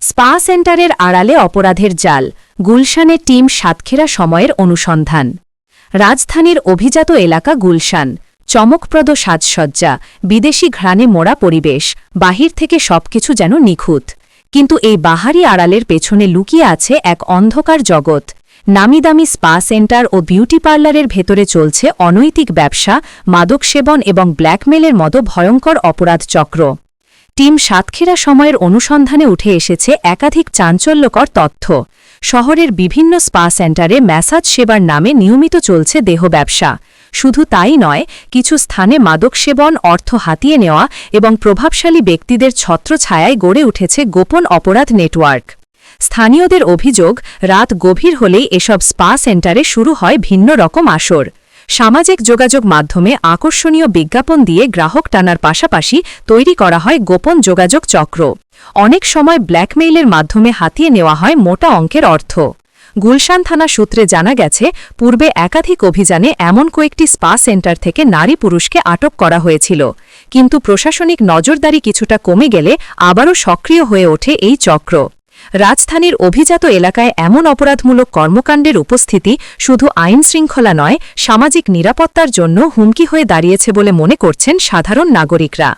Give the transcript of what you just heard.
Spa সেন্টারের আড়ালে অপরাধের জাল, গুলশানে টিম সাতক্ষীরা সময়ের অনুসন্ধান। রাজধানীর অভিজাত এলাকা গুলশান, চমকপ্রদ সাজসজ্জা, বিদেশি ঘ্রাণে মোড়া পরিবেশ, বাহির থেকে সবকিছু যেন নিখুঁত। কিন্তু এই বাহারি আড়ালের পেছনে লুকিয়ে আছে এক অন্ধকার জগৎ। নামিদামি স্পা সেন্টার ও বিউটি পার্লারের ভেতরে চলছে অনৈতিক ব্যবসা মাদক সেবন এবং ব্ল্যাকমেলের মতো ভয়ঙ্কর অপরাধ চক্র। টিম সাতক্ষীরা সময়ের অনুসন্ধানে উঠে এসেছে একাধিক চাঞ্চল্যকর তথ্য। শহরের বিভিন্ন স্পা সেন্টারে ম্যাসাজ সেবার নামে নিয়মিত চলছে দেহ ব্যবসা। শুধু তাই নয়, কিছু স্থানে মাদক সেবন, অর্থ হাতিয়ে নেওয়া এবং প্রভাবশালী ব্যক্তিদের ছত্রছায়ায় গড়ে উঠেছে গোপন অপরাধ নেটওয়ার্ক। স্থানীয়দের অভিযোগ, রাত গভীর হলেই এসব স্পা সেন্টারে শুরু হয় ভিন্ন রকম আসর। সামাজিক যোগাযোগ মাধ্যমে আকর্ষণীয় বিজ্ঞাপন দিয়ে গ্রাহক টানার পাশাপাশি তৈরি করা হয় গোপন যোগাযোগ চক্র। অনেক সময় ব্ল্যাকমেইলের মাধ্যমে হাতিয়ে নেওয়া হয় মোটা অঙ্কের অর্থ। গুলশান থানা সূত্রে জানা গেছে, পূর্বে একাধিক অভিযানে এমন কয়েকটি স্পা সেন্টার থেকে নারী পুরুষকে আটক করা হয়েছিল। কিন্তু প্রশাসনিক নজরদারি কিছুটা কমে গেলে আবারও সক্রিয় হয়ে ওঠে এই চক্র। রাজধানীর অভিজাত এলাকায় এমন অপরাধমূলক কর্মকাণ্ডের উপস্থিতি শুধু আইন শৃঙ্খলা নয়, সামাজিক নিরাপত্তার জন্য হুমকি হয়ে দাঁড়িয়েছে বলে মনে করছেন সাধারণ নাগরিকরা।